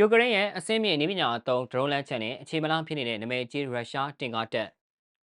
ယူကရိန်းရဲ့အစင်းမြင့်နည်းပညာအသုံးဒရုန်းလမ်းချက်နဲ့အခြေမလားဖြစ်နေတဲ့နမဲကြီးရုရှားတင်ကားတက်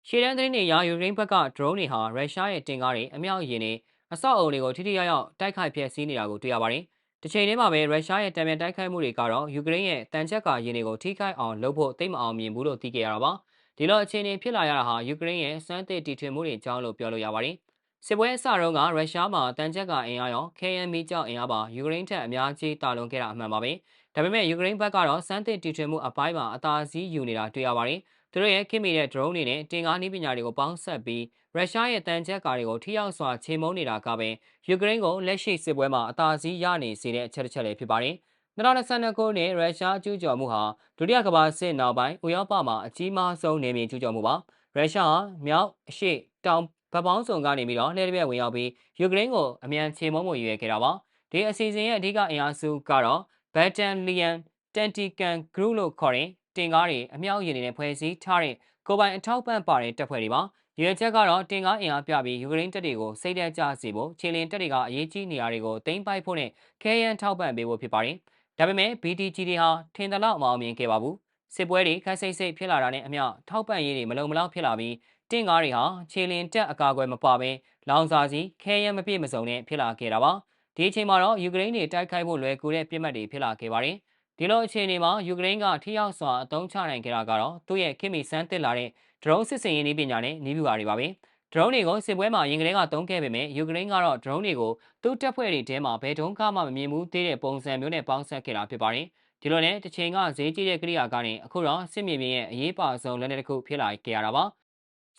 ရှေ့တန်းသတင်းတွေအရယူကရိန်းဘက်ကဒရုန်းတွေဟာရုရှားရဲ့တင်ကားတွေအမြောက်ရင်တွေအဆောက်အုံတွေကိုထိထိရောက်ရောက်တိုက်ခိုက်ဖျက်ဆီးနေတာကိုတွေ့ရပါတယ်။တစ်ချိန်တည်းမှာပဲရုရှားရဲ့တံပြန်တိုက်ခိုက်မှုတွေကတော့ယူကရိန်းရဲ့တန်ချက်ကာရင်တွေကိုထိခိုက်အောင်လုပ်ဖို့သိမအောင်မြင်ဘူးလို့သိခဲ့ရတာပါ။ဒီလိုအခြေအနေဖြစ်လာရတာဟာယူကရိန်းရဲ့စမ်းသစ်တီထွင်မှုတွေကြောင့်လို့ပြောလို့ရပါတယ်။စစ်ပွဲအစတုန်းကရုရှားမှာတန်ချက်ကာအင်အားရော KM ကြောင့်အင်အားပါယူကရိန်းထက်အများကြီးတာလွန်ခဲ့တာအမှန်ပါပဲ။ ဒါပေမဲ့ယူကရိန်းဘက်ကတော့စမ်းသစ်တီထွင်မှုအပိုင်းမှာအသာစီးယူနေတာတွေ့ရပါတယ်။သူတို့ရဲ့ခင်မီတဲ့ drone တွေနဲ့တင်ကားနည်းပညာတွေကိုပေါင်းဆက်ပြီးရုရှားရဲ့တန်ချက်ကာတွေကိုထိရောက်စွာချေမှုန်းနေတာကပဲယူကရိန်းကိုလက်ရှိစစ်ပွဲမှာအသာစီးရနေစေတဲ့အချက်တစ်ချက်လည်းဖြစ်ပါတယ်။2022ခုနှစ်ရုရှားကျူးကျော်မှုဟာဒုတိယကမ္ဘာစစ်နောက်ပိုင်းဥရောပမှာအကြီးမားဆုံးနေမြေကျူးကျော်မှုပါ။ရုရှားဟာမြောက်အရှေ့တောင်ဗပောင်းစုံကနေပြီးတော့လှည့်တပြက်ဝင်ရောက်ပြီးယူကရိန်းကိုအမြန်ချေမှုန်းမှုရွေးခဲ့တာပါ။ဒီအစီအစဉ်ရဲ့အဓိကအင်အားစုကတော့ Battalion Tactical Group လို့ခေါ်တဲ့တင်ကားတွေအမြောက်ရည်တွေနဲ့ဖွဲ့စည်းထားတဲ့ကိုပိုင်အထောက်ပံ့ပါတဲ့တပ်ဖွဲ့တွေပါရွေချက်ကတော့တင်ကားအင်အားပြပြီးယူကရိန်းတပ်တွေကိုစိတ်သက်ကြစေဖို့ခြေလင်တပ်တွေကအရေးကြီးနေရာတွေကိုတင်ပိုက်ဖို့နဲ့ခဲယမ်းထောက်ပံ့ပေးဖို့ဖြစ်ပါတယ်ဒါပေမဲ့ BTG တွေဟာထင်သလောက်မအောင်မြင်ခဲ့ပါဘူးစစ်ပွဲတွေခက်စိတ်စိတ်ဖြစ်လာတာနဲ့အမျှထောက်ပံ့ရေးတွေမလုံမလောက်ဖြစ်လာပြီးတင့်ကားတွေဟာခြေလင်တက်အကာအကွယ်မပါဘဲလောင်စာစီခဲယမ်းမပြည့်မစုံနဲ့ဖြစ်လာခဲ့တာပါ ဒီအချိန်မှာတော့ယူကရိန်းတွေတိုက်ခိုက်ဖို့လွယ်ကူတဲ့ပြစ်မှတ်တွေဖြစ်လာခဲ့ပါတယ်ဒီလိုအခြေအနေမှာယူကရိန်းကထိရောက်စွာအသုံးချနိုင်ခဲ့တာကတော့သူ့ရဲ့ခင်မီစမ်းသစ်လာတဲ့ drone စစ်စင်ရေးနည်းပညာနဲ့နည်းဗျူဟာတွေပါပဲ။ drone တွေကိုစစ်ပွဲမှာရင်ကလေးကသုံးခဲ့ပေမဲ့ယူကရိန်းကတော့ drone တွေကိုသူ့တပ်ဖွဲ့တွေထဲမှာဘယ်တုန်းကမှမမြင်ဘူးသေးတဲ့ပုံစံမျိုးနဲ့ပေါင်းစပ်ခဲ့တာဖြစ်ပါတယ်။ဒီလိုနဲ့တစ်ချိန်ကဈေးကြီးတဲ့ကိရိယာကနေအခုတော့စစ်မြေပြင်ရဲ့အရေးပါဆုံးလက်နက်တစ်ခုဖြစ်လာခဲ့ရတာပါ။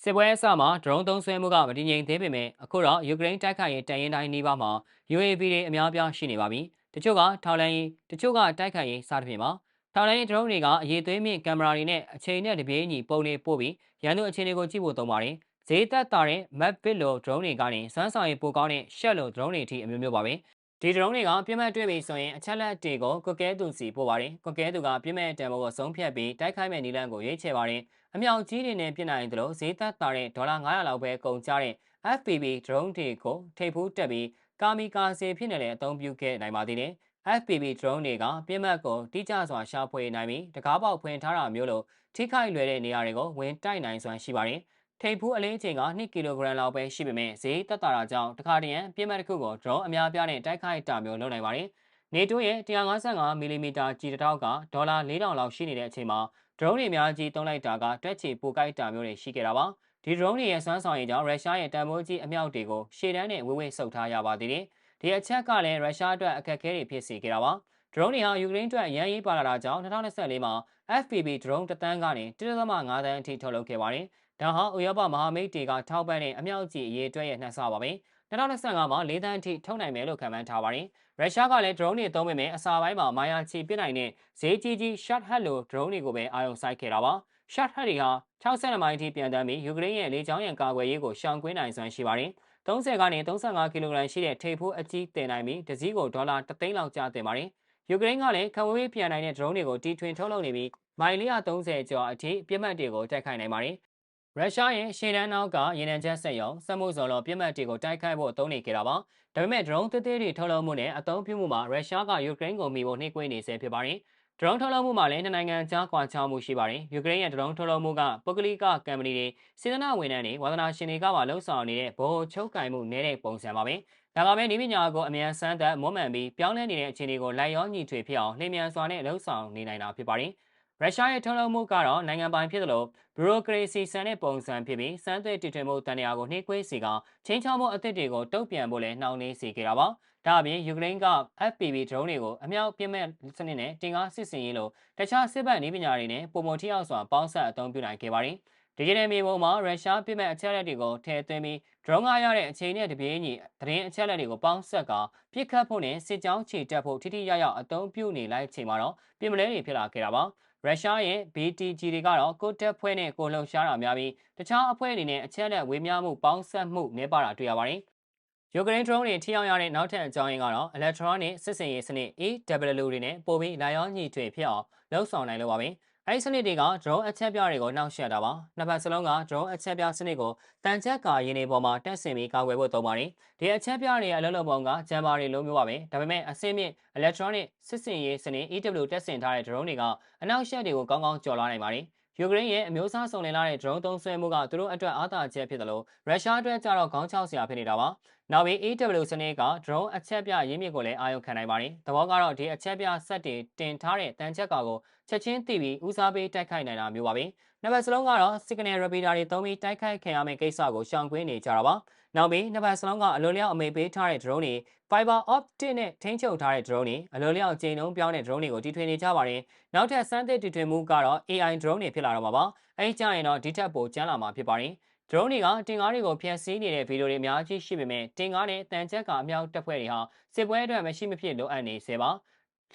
စစ်ပွဲအစမှာ drone သုံးဆွဲမှုကမတည်ငြိမ်သေးပေမဲ့အခုတော့ယူကရိန်းတိုက်ခိုက်ရေးတန်ရင်တိုင်းနှီးပါးမှာ UAV တွေအများပြားရှိနေပါပြီ။တချို့ကထောက်လန်းရေးတချို့ကတိုက်ခိုက်ရေးစားသဖြင့်ပါထောက်လန်းရေး drone တွေကအရေးသွေးမြင့်ကင်မရာတွေနဲ့အချိန်နဲ့တပြေးညီပုံတွေပို့ပြီးရန်သူအခြေအနေကိုကြည့်ဖို့သုံးပါတယ်ဈေးသက်သာတဲ့ map bit လို drone တွေကနေစွမ်းဆောင်ရည်ပိုကောင်းတဲ့ shell လို drone တွေအထိအမျိုးမျိုးပါပဲဒီ drone တွေကပြင်းမဲ့တွေ့ပြီဆိုရင်အချက်လက်တွေကိုကွက်ကဲသူစီပို့ပါတယ်ကွက်ကဲသူကပြင်းမဲ့တန်ဖိုးကိုဆုံးဖြတ်ပြီးတိုက်ခိုက်မဲ့နီလန်းကိုရွေးချယ်ပါတယ် အမြောက်ကြီးတွေနဲ့ပြင်နိုင်တယ်လို့ဈေးသက်သာတဲ့ဒေါ်လာ900လောက်ပဲကုန်ကျတဲ့ FPV drone တွေကိုထိပ်ဖူးတက်ပြီးကာမီကာစီဖြစ်နေတဲ့အသုံးပြုခဲ့နိုင်ပါသေးတယ် FPV drone တွေကပြင်းမှတ်ကိုတိကျစွာရှာဖွေနိုင်ပြီးတကားပေါက်ဖွင့်ထားတာမျိုးလိုထိခိုက်လွယ်တဲ့နေရာတွေကိုဝင်တိုက်နိုင်စွမ်းရှိပါတယ်။ထိပ်ဖူးအလေးချိန်က2ကီလိုဂရမ်လောက်ပဲရှိပေမဲ့ဈေးသက်သာတာကြောင့်တခါတည်းရန်ပြင်းမှတ်တစ်ခုကို drone အများပြားနဲ့တိုက်ခိုက်တာမျိုးလုပ်နိုင်ပါတယ်။ NATO ရဲ့155 mm ကြီးတစ်ထောက်ကဒေါ်လာ4000လောက်ရှိနေတဲ့အချိန်မှာ drone တွေအများကြီးသုံးလိုက်တာကတွက်ချီပိုကိုက်တာမျိုးတွေရှိခဲ့တာပါ။ဒီ drone တွေရဲ့စွမ်းဆောင်ရည်ကြောင့်ရုရှားရဲ့တန်ဖိုးကြီးအမြောက်တွေကိုရှေ့တန်းနဲ့ဝေဝေးဆုပ်ထားရပါသေးတယ်။ဒီအချက်ကလည်းရုရှားအတွက်အခက်အခဲတွေဖြစ်စေခဲ့တာပါ။ drone တွေဟာယူကရိန်းအတွက်ရန်ရေးပါလာတာကြောင့်2024မှာ FPV drone တသန်းကနေ1.5တန်းအထိထုတ်လုပ်ခဲ့ပါတယ်။ဒါဟာဥရောပမဟာမိတ်တွေကထောက်ပံ့တဲ့အမြောက်ကြီးအရေးအတွက်ရဲ့နှက်ဆပါပဲ။ 2025မှာ၄တန်းအထိထုတ်နိုင်မယ်လို့ခန့်မှန်းထားပါတယ်။ရုရှားကလည်း drone တွေသုံးပေမဲ့အစာပိုင်းမှာမာယာချီပစ်နိုင်တဲ့ဈေးကြီးကြီး shot head လို drone တွေကိုပဲအာရုံစိုက်ခဲ့တာပါ။ shot head တွေဟာ62မိုင်အထိပြန်တမ်းပြီးယူကရိန်းရဲ့လေကြောင်းရန်ကာကွယ်ရေးကိုရှောင်ကွင်းနိုင်စွမ်းရှိပါတယ်။30ကနေ35ကီလိုဂရမ်ရှိတဲ့ထိပ်ဖူးအကြီးတင်နိုင်ပြီးတစည်းကိုဒေါ်လာ3သိန်းလောက်ကျတင်ပါတယ်။ယူကရိန်းကလည်းခံဝေးပြန်နိုင်တဲ့ drone တွေကိုတီထွင်ထုတ်လုပ်နေပြီးမိုင်430ကျော်အထိပြစ်မှတ်တွေကိုတိုက်ခိုက်နိုင်ပါတယ်။ ရုရှားရဲ့ရှေ့တန်းနောက်ကရေနံချက်ဆက်ရုံစက်မှုဇုံလောပြစ်မှတ်တွေကိုတိုက်ခိုက်ဖို့အသုံးနေကြတာပါ။ဒါပေမဲ့ drone သေးသေးတွေထုတ်လုပ်မှုနဲ့အသုံးပြုမှုမှာရုရှားကယူကရိန်းကိုမိဖို့နှိကွေးနေဆဲဖြစ်ပါတယ်။ drone ထုတ်လုပ်မှုမှာလည်းနှစ်နိုင်ငံကြားကွာခြားမှုရှိပါတယ်။ယူကရိန်းရဲ့ drone ထုတ်လုပ်မှုကပုဂ္ဂလိကကမ္ပဏီတွေစေတနာဝန်ထမ်းတွေဝါသနာရှင်တွေကပါလှုပ်ဆောင်နေတဲ့ဗဟိုချုပ်ကင်မှုနည်းတဲ့ပုံစံပါပဲ။ဒါကပဲနည်းပညာကိုအမြန်ဆန်းသက်မွမ်းမံပြီးပြောင်းလဲနေတဲ့အခြေအနေကိုလိုက်ရောညီထွေဖြစ်အောင်လျင်မြန်စွာနဲ့လှုပ်ဆောင်နေနိုင်တာဖြစ်ပါတယ်။ ရုရှားရဲ့ထုတ်လုပ်မှုကတော့နိုင်ငံပိုင်ဖြစ်သလိုဘရိုကရေစီစံတဲ့ပုံစံဖြစ်ပြီးစမ်းသစ်တည်ထွင်မှုတန်ရာကိုနှိကွေးစီကချင်းချောင်းမှုအသစ်တွေကိုတုံ့ပြန်ဖို့လည်းနှောင့်နှေးစေခဲ့တာပါ။ဒါအပြင်ယူကရိန်းက FPV drone တွေကိုအမြောက်ပြင်းမဲ့စနစ်နဲ့တင်ကားစစ်စင်ရေးလို့တခြားစစ်ဘက်နည်းပညာတွေနဲ့ပုံမထိအောင်စွာပေါင်းစပ်အသုံးပြုနိုင်ခဲ့ပါတယ်။ဒီဂျစ်တယ်မြေပုံမှာရုရှားပြစ်မဲ့အချက်လက်တွေကိုထည့်သွင်းပြီး drone ကရတဲ့အချိန်နဲ့တပြေးညီသတင်းအချက်လက်တွေကိုပေါင်းဆက်ကပြစ်ခတ်ဖို့နဲ့စစ်ကြောင်းခြေတက်ဖို့ထိထိရောက်ရောက်အသုံးပြုနေလိုက်ချိန်မှာတော့ပြင်မလဲတွေဖြစ်လာခဲ့တာပါ။ ရုရှားရဲ့ BTG တွေကတော့ကိုတက်ဖွဲ့နဲ့ကိုလှုပ်ရှားတာများပြီးတခြားအဖွဲ့တွေနဲ့အချက်လက်ဝေမျှမှုပေါင်းဆက်မှုနှဲပါတာတွေ့ရပါတယ်။ယူကရိန်း drone တွေထိရောက်ရတဲ့နောက်ထပ်အကြောင်းရင်းကတော့ electronic စစ်စင်ရေးစနစ် EW တွေနဲ့ပိုပြီးလာရောညီထွေဖြစ်အောင်လှုပ်ဆောင်နိုင်လို့ပါပဲ။ အဲဒီစနစ်တွေက drone အချက်ပြတွေကိုနှောက်ယှက်တာပါနှစ်ဖက်စလုံးက drone အချက်ပြစနစ်ကိုတန်ချက်ကာရင်းတွေပေါ်မှာတက်ဆင်ပြီးကာကွယ်ဖို့သုံးပါတယ်ဒီအချက်ပြတွေရဲ့အလုပ်လုပ်ပုံကဂျမ်ဘာတွေလိုမျိုးပါပဲဒါပေမဲ့အဆင့်မြင့် electronic စစ်စင်ရေးစနစ် EW တက်ဆင်ထားတဲ့ drone တွေကအနောက်ရှက်တွေကိုကောင်းကောင်းကျော်လွှားနိုင်ပါတယ်ယူကရိန်းရဲ့အမျိုးအစားစုံလင်လာတဲ့ drone သုံးစွဲမှုကသူတို့အတွက်အားသာချက်ဖြစ်တယ်လို့ရုရှားအတွက်ကြတော့ခေါင်းချောက်စရာဖြစ်နေတာပါ နောက်ပြီး AW စနစ်က drone အချက်ပြရင်းမြစ်ကိုလည်းအာရုံခံနိုင်ပါတယ်။သဘောကတော့ဒီအချက်ပြဆက်တွေတင်ထားတဲ့တန်ချက်ကာကိုချက်ချင်းသိပြီးဦးစားပေးတိုက်ခိုက်နိုင်တာမျိုးပါပဲ။နှစ်ဖက်စလုံးကတော့ signal repeater တွေသုံးပြီးတိုက်ခိုက်ခံရမယ့်ကိစ္စကိုရှောင်ကွင်းနေကြတာပါ။နောက်ပြီးနှစ်ဖက်စလုံးကအလိုလျောက်အမိပေးထားတဲ့ drone တွေ fiber optic နဲ့ထိန်းချုပ်ထားတဲ့ drone တွေအလိုလျောက်ချိန်နှုန်းပြောင်းတဲ့ drone တွေကိုတီထွင်နေကြပါတယ်။နောက်ထပ်စမ်းသစ်တီထွင်မှုကတော့ AI drone တွေဖြစ်လာတော့မှာပါ။အဲဒီကြရင်တော့ဒီထက်ပိုကျန်းလာမှာဖြစ်ပါတယ်။ drone တွေကတင်ကားတွေကိုဖျက်ဆီးနေတဲ့ဗီဒီယိုတွေအများကြီးရှိပေမဲ့တင်ကားနဲ့တန်ချက်ကအမြောက်တပ်ဖွဲ့တွေဟာစစ်ပွဲအတွက်မရှိမဖြစ်လိုအပ်နေစေပါ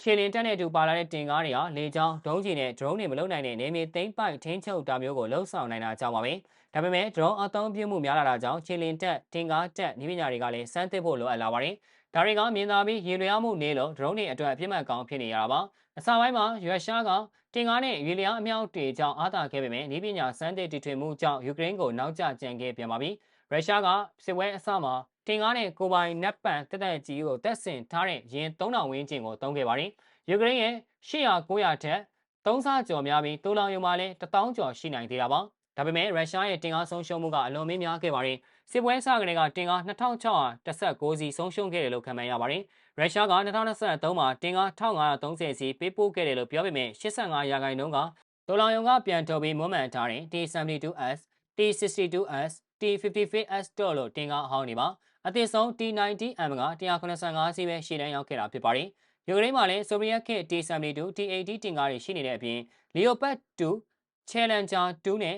ခြေလင်တက်တဲ့အတူပါလာတဲ့တင်ကားတွေဟာလေကြောင်းဒုံးကျည်နဲ့ drone တွေမလုံနိုင်တဲ့နေမြေသိမ်းပိုက်ထိန်းချုပ်တာမျိုးကိုလှုံ့ဆော်နိုင်တာကြောင့်ပါပဲ ဒါပေမဲ့ drone အသုံးပြုမှုများလာတာကြောင့်ခြေလင်တက်တင်ကားတက်နည်းပညာတွေကလည်းစမ်းသစ်ဖို့လိုအပ်လာပါတယ်ဒါတွေကမြင်သာပြီးရေလွှားမှုနေလို့ drone တွေအတွက်အပြစ်မှတ်ကောင်းဖြစ်နေရတာပါအစပိုင်းမှာရွက်ရှားကတင်ကားနဲ့ရေလျားအမြောက်တွေကြောင့်အားသာခဲ့ပေမဲ့ဤပညာစမ်းသစ်တည်ထွင်မှုကြောင့်ယူကရိန်းကိုနောက်ကျကျန်ခဲ့ပြန်ပါပြီရုရှားကစစ်ပွဲအစမှာတင်ကားနဲ့ကိုပိုင်နက်ပန်တက်တက်ကြီးကိုတက်ဆင်ထားတဲ့ရင်3000ဝန်းကျင်ကိုတုံးခဲ့ပါတယ်ယူကရိန်းရဲ့800 900ထက်သုံးဆကျော်များပြီးတိုးလောင်ယုံမှာလည်း1000ကျော်ရှိနိုင်သေးတာပါ ဒါပေမဲ့ရုရှားရဲ့တင်ကားဆုံးရှုံးမှုကအလွန်မင်းများခဲ့ပါတယ်စစ်ပွဲစကတည်းကတင်ကား2616စီဆုံးရှုံးခဲ့တယ်လို့ခန့်မှန်းရပါတယ်ရုရှားက2023မှာတင်ကား1530စီပေးပို့ခဲ့တယ်လို့ပြောပေမဲ့85ရာခိုင်နှုန်းကဒေါ်လာယုံကပြန်ထုတ်ပြီးမွမ်းမံထားတဲ့ T72S, T62S, T55S တို့လို့တင်ကားအဟောင်းတွေပါအသစ်ဆုံး T90M က185စီးပဲရှေ့တန်းရောက်ခဲ့တာဖြစ်ပါတယ်ယူကရိန်းမှာလည်းဆိုဗီယက်ခေတ် T72, T80 တင်ကားတွေရှိနေတဲ့အပြင် Leopard 2, Challenger 2နဲ့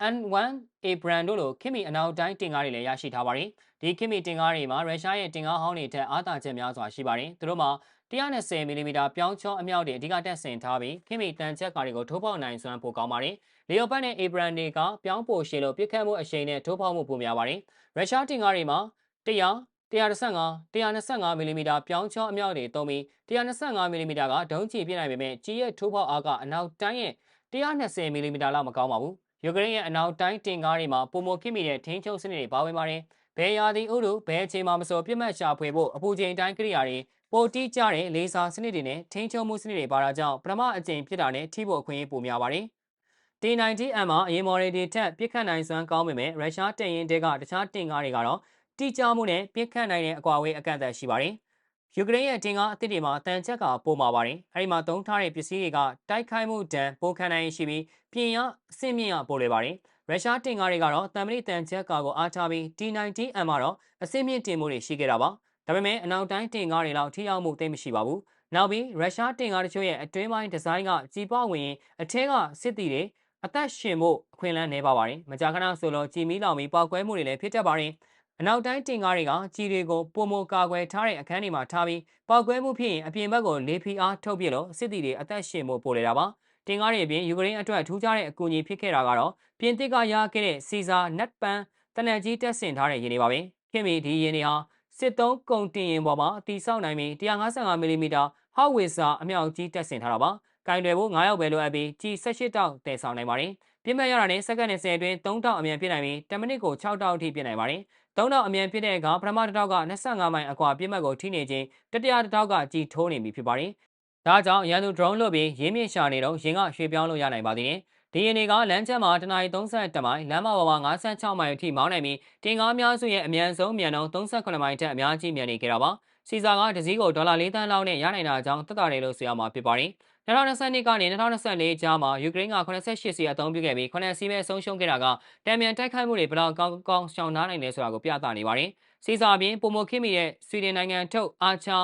N1 Abrams တို့လိုခင်မီအနောက်တိုင်းတင်ကားတွေလည်းရရှိထားပါတယ်။ဒီခင်မီတင်ကားတွေမှာရုရှားရဲ့တင်ကားဟောင်းတွေထက်အားသာချက်များစွာရှိပါတယ်။သူတို့မှာ120 mm ပြောင်းချောအမြောက်တွေအဓိကတက်ဆင်ထားပြီးခင်မီတန်ချက်ကားတွေကိုထိုးပေါက်နိုင်စွမ်းပိုကောင်းပါတယ်။ Leopard နဲ့ Abrams တွေကပြောင်းပိုရှည်လို့ပြစ်ခတ်မှုအရှိန်နဲ့ထိုးပေါက်မှုပိုများပါတယ်။ရုရှားတင်ကားတွေမှာ100 125 125 mm ပြောင်းချောအမြောက်တွေသုံးပြီး125 mm ကဒုံးကျည်ပြစ်နိုင်ပေမဲ့ကြီးရဲ့ထိုးပေါက်အားကအနောက်တိုင်းရဲ့120 mm လောက်မကောင်းပါဘူး ယူကရိန်းရဲ့အနောက်တိုင်းတင်ကားတွေမှာပုံမခင်မိတဲ့ထင်းချုံစနစ်တွေပါဝင်ပါတယ်။ဘယ်ရာသီဥတုဘယ်အချိန်မှမဆိုပြစ်မှတ်ရှာဖွေဖို့အပူချိန်တိုင်းကိရိယာတွေပိုတိကျတဲ့လေဆာစနစ်တွေနဲ့ထင်းချုံမှုစနစ်တွေပါတာကြောင့်ပထမအကြိမ်ဖြစ်တာနဲ့ထိဖို့အခွင့်အရေးပိုများပါတယ်။ T90M မှာအရင်မော်ဒယ်တွေထက်ပြစ်ခတ်နိုင်စွမ်းကောင်းပေမဲ့ရုရှားတင်ရင်တဲကတခြားတင်ကားတွေကတော့တိကျမှုနဲ့ပြစ်ခတ်နိုင်တဲ့အကွာအဝေးအကန့်အသတ်ရှိပါတယ်။ ယူကရိန်းရဲ့တင်ကားအသစ်တွေမှာတန်ချက်ကပိုမာပါတယ်။အဲဒီမှာသုံးထားတဲ့ပစ္စည်းတွေကတိုက်ခိုက်မှုဒဏ်ပိုခံနိုင်ရှိပြီးပြင်ရအဆင့်မြင့်ရပိုလွယ်ပါတယ်။ရုရှားတင်ကားတွေကတော့တံမဏိတန်ချက်ကာကိုအားထားပြီး T90M မှာတော့အဆင့်မြင့်တင်မှုတွေရှိခဲ့တာပါ။ဒါပေမဲ့အနောက်တိုင်းတင်ကားတွေလောက်ထိရောက်မှုသိမရှိပါဘူး။နောက်ပြီးရုရှားတင်ကားတချို့ရဲ့အတွင်းပိုင်းဒီဇိုင်းကကြီးပွားဝင်အထက်ကစစ်တီတွေအသက်ရှင်ဖို့အခွင့်အလမ်းနေပါပါတယ်။မကြာခဏဆိုလို့ကြည်မီလောင်ပြီးပောက်ကွဲမှုတွေလည်းဖြစ်တတ်ပါတယ်။ အနောက်တိုင်းတင်ကားတွေကကြီးတွေကိုပုံမကာကွယ်ထားတဲ့အခန်းတွေမှာထားပြီးပောက်ကွဲမှုဖြစ်ရင်အပြင်ဘက်ကိုလေဖီအားထုတ်ပြလို့စစ်တီတွေအသက်ရှင်ဖို့ပို့လေတာပါတင်ကားတွေအပြင်ယူကရိန်းအတွက်ထူးခြားတဲ့အကူအညီဖြစ်ခဲ့တာကတော့ပြင်သစ်ကရခဲ့တဲ့စီဇာနက်ပန်တနက်ကြီးတက်ဆင်ထားတဲ့ရင်တွေပါပဲခင်ဗျဒီရင်တွေဟာစစ်သုံးကုန်တင်ရင်ပေါ်မှာတီဆောက်နိုင်ပြီး155 mm ဟောက်ဝေစာအမြောက်ကြီးတက်ဆင်ထားတာပါကင်တွေဖို့9ရောက်ပဲလိုအပ်ပြီးကြီး18တောက်တည်ဆောင်နိုင်ပါတယ်ပြင်းမဲ့ရတာနဲ့စက္ကန့်20အတွင်း3တောက်အမြန်ပြည့်နိုင်ပြီး10မိနစ်ကို6တောက်အထိပြည့်နိုင်ပါတယ် သုံးတောက်အမြန်ဖြစ်တဲ့အခါပထမတစ်တောက်က25မိုင်အကွာပြစ်မှတ်ကိုထိနေခြင်းတတိယတစ်တောက်ကကြီးထိုးနေပြီဖြစ်ပါတယ်။ဒါကြောင့်ရန်သူ drone လွှတ်ပြီးရင်းမြစ်ရှာနေတော့ရင်ကရွှေ့ပြောင်းလို့ရနိုင်ပါသေးတယ်။ဒီရင်တွေကလမ်းချက်မှာတနအီ32မိုင်လမ်းမပေါ်မှာ56မိုင်အထိမောင်းနိုင်ပြီးတင်ကားများစုရဲ့အမြန်ဆုံးမြန်နှုန်း38မိုင်ထက်အများကြီးမြန်နေကြတာပါ။စီဇာကတစည်းကိုဒေါ်လာ4သန်းလောက်နဲ့ရနိုင်တာကြောင့်တက်တာတယ်လို့ဆိုရမှာဖြစ်ပါတယ်။ 2022ကနေ2024ကြားမှာယူကရိန်းက88စီအသုံးပြုခဲ့ပြီး9စီးပဲဆုံးရှုံးခဲ့တာကတံမြန်တိုက်ခိုက်မှုတွေဘယ်လောက်ကောင်းကောင်းရှောင်ထားနိုင်လဲဆိုတာကိုပြသနေပါတယ်။စီစာပြင်ပုံမခင်းမိတဲ့ဆွီဒင်နိုင်ငံထုတ်အာချာ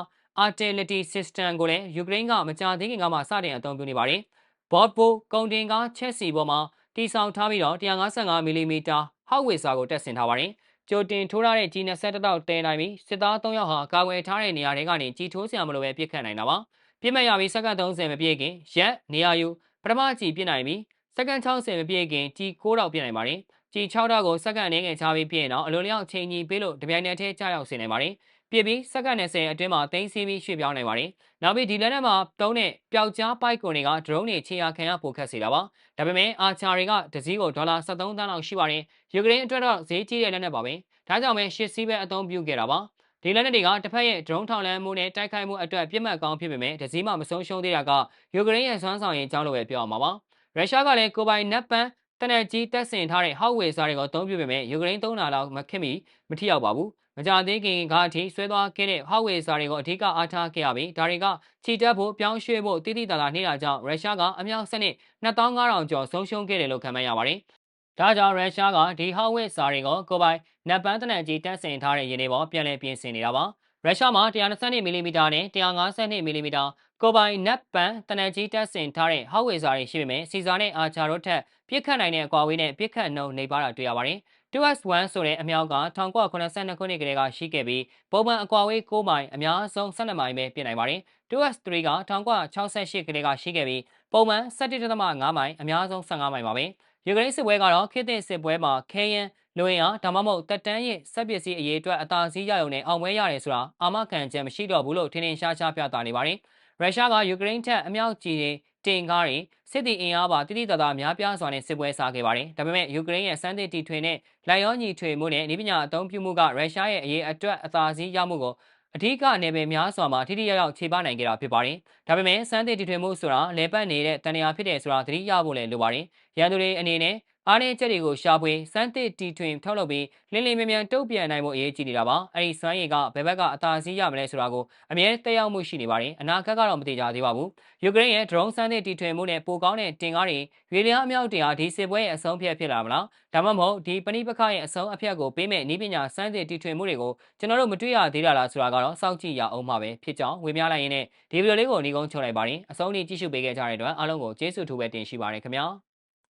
Artillery System ကိုလည်းယူကရိန်းကမကြာသေးခင်ကမှစတင်အသုံးပြုနေပါတယ်။ Botbo ကုန်တင်ကားချက်စီပေါ်မှာတီဆောင်ထားပြီးတော့155 mm ဟောက်ဝေစာကိုတက်ဆင်ထားပါတယ်။ကြိုတင်ထိုးထားတဲ့ကြီး20တောက်တဲနိုင်ပြီးစစ်သား3ယောက်ဟာကာဝယ်ထားတဲ့နေရာတွေကနေကြီးထိုးစရာမလိုပဲပြစ်ခတ်နိုင်တာပါ။ ပြစ်မှတ်ရပြီးစက္ကန့်30မပြည့်ခင်ရက်နေရာယူပထမကြည်ပြစ်နိုင်ပြီးစက္ကန့်60မပြည့်ခင်ကြီး6တောက်ပြစ်နိုင်ပါတယ်ကြည်6တောက်ကိုစက္ကန့်အနည်းငယ်ချပြီးပြည့်ရင်တော့အလိုလျောက်ချိန်ကြီးပေးလို့တပြိုင်နက်တည်းကြာရောက်စေနိုင်ပါတယ်ပြစ်ပြီးစက္ကန့်20အတွင်းမှာသိမ်းဆည်းပြီးရွှေ့ပြောင်းနိုင်ပါတယ်။နောက်ပြီးဒီလက်နက်မှာတုံးတဲ့ပျောက်ကြားပိုက်ကွန်တွေကဒရုန်းတွေခြေရာခံရပိုခတ်စေတာပါ။ဒါပေမဲ့အာချာတွေကဒစည်းကိုဒေါ်လာ73သန်းလောက်ရှိပါတယ်။ယူကရိန်းအတွက်တော့ဈေးကြီးတဲ့လက်နက်ပါပဲ။ဒါကြောင့်ပဲရှစ်စီးပဲအသုံးပြုခဲ့တာပါ။ ဒီလက်နက်တွေကတစ်ဖက်ရဲ့ဒရုန်းထောင်လန်းမှုနဲ့တိုက်ခိုက်မှုအတွက်ပြစ်မှတ်ကောင်းဖြစ်ပေမဲ့ဒစည်းမှမဆုံးရှုံးသေးတာကယူကရိန်းရဲ့စွမ်းဆောင်ရည်အကြောင်းလိုပဲပြောရမှာပါ။ရုရှားကလည်းကိုပိုင်နက်ပန်တနက်ကြီးတက်ဆင်ထားတဲ့ဟောက်ဝေစာတွေကိုအသုံးပြုပေမဲ့ယူကရိန်းသုံးတာလောက်မခင်မီမထိရောက်ပါဘူး။မကြသေးခင်ကအထိဆွဲသွားခဲ့တဲ့ဟောက်ဝေစာတွေကိုအဓိကအားထားခဲ့ရပြီးဒါတွေကချီတက်ဖို့ပြောင်းရွှေ့ဖို့တည်တည်တာတာနေတာကြောင့်ရုရှားကအမြောက်စနစ်2500ကျော်ဆုံးရှုံးခဲ့တယ်လို့ခန့်မှန်းရပါတယ်။ ဒါကြောင့်ရုရှားကဒီဟောက်ဝေစာတွေကိုကိုပိုင်နက်ပန်တနက်ကြီးတက်ဆင်ထားတဲ့ရင်းတွေပေါ်ပြန်လည်ပြင်ဆင်နေတာပါ။ရုရှားမှာ120မီလီမီတာနဲ့152မီလီမီတာကိုပိုင်နက်ပန်တနက်ကြီးတက်ဆင်ထားတဲ့ဟောက်ဝေစာတွေရှိပေမဲ့စီဇာနဲ့အာချာတို့ထက်ပြစ်ခတ်နိုင်တဲ့အကွာဝေးနဲ့ပြစ်ခတ်နှုံနေပါတာတွေ့ရပါတယ်။ 2S1 ဆိုတဲ့အမြောက်က1982ခုနှစ်ကတည်းကရှိခဲ့ပြီးပုံမှန်အကွာဝေး6မိုင်အများဆုံး12မိုင်ပဲပြင်နိုင်ပါတယ်။ 2S3 က1968ကတည်းကရှိခဲ့ပြီးပုံမှန်17.5မိုင်အများဆုံး15မိုင်ပါပဲ။ ယူကရိန်းစစ်ပွဲကတော့ခေတ်သစ်စစ်ပွဲမှာခဲယမ်းလူရင်အားဒါမှမဟုတ်တက်တန်းရဲ့စက်ပစ္စည်းအရေးအတွက်အသာစီးရရုံနဲ့အောင်ပွဲရတယ်ဆိုတာအာမခံချက်မရှိတော့ဘူးလို့ထင်ထင်ရှားရှားပြသနေပါတယ်။ရုရှားကယူကရိန်းထက်အမြောက်ကြီးတင်ကားတွေစစ်တီအင်အားပါတိတိတသာများပြားစွာနဲ့စစ်ပွဲစားခဲ့ပါတယ်။ဒါပေမဲ့ယူကရိန်းရဲ့စမ်းသစ်တီထွင်တဲ့လိုက်ရောညီထွေမှုနဲ့ဤပညာအသုံးပြုမှုကရုရှားရဲ့အရေးအတွက်အသာစီးရမှုကို အဓိကနေပင်များစွာမှာထိထိရောက်ရောက်ခြေပနိုင်ကြတာဖြစ်ပါတယ်။ဒါပေမဲ့စမ်းသစ်တီထွင်မှုဆိုတာလဲပတ်နေတဲ့တန်ရာဖြစ်တယ်ဆိုတာသတိရဖို့လည်းလိုပါတယ်။ရန်သူတွေအနေနဲ့ အားနည်းချက်တွေကိုရှာဖွေစမ်းသစ်တီထွင်ထုတ်လုပ်ပြီးလင်းလင်းမြန်မြန်တုံ့ပြန်နိုင်ဖို့အရေးကြီးနေတာပါ။အဲဒီစွမ်းရည်ကဘယ်ဘက်ကအသာစီးရမလဲဆိုတာကိုအမြဲတက်ရောက်မှုရှိနေပါတယ်။အနာဂတ်ကတော့မသိကြသေးပါဘူး။ယူကရိန်းရဲ့ drone စမ်းသစ်တီထွင်မှုနဲ့ပိုကောင်းတဲ့တင်ကားတွေရွေလျားအမြောက်တရားဒီစစ်ပွဲရဲ့အဆုံးဖြတ်ဖြစ်လာမလား။ဒါမှမဟုတ်ဒီပဏိပခရဲ့အဆုံးအဖြတ်ကိုပေးမဲ့ဤပညာစမ်းသစ်တီထွင်မှုတွေကိုကျွန်တော်တို့မတွေ့ရသေးတာလားဆိုတာကတော့စောင့်ကြည့်ရအောင်ပါပဲဖြစ်ကြောင်းဝေမျှလိုက်ရင်းနဲ့ဒီဗီဒီယိုလေးကိုညီကုန်းချုပ်လိုက်ပါတယ်။အဆုံးထိကြည့်ရှုပေးခဲ့ကြတဲ့အတွက်အားလုံးကိုကျေးဇူးထူးပဲတင်ရှိပါတယ်ခင်ဗျာ။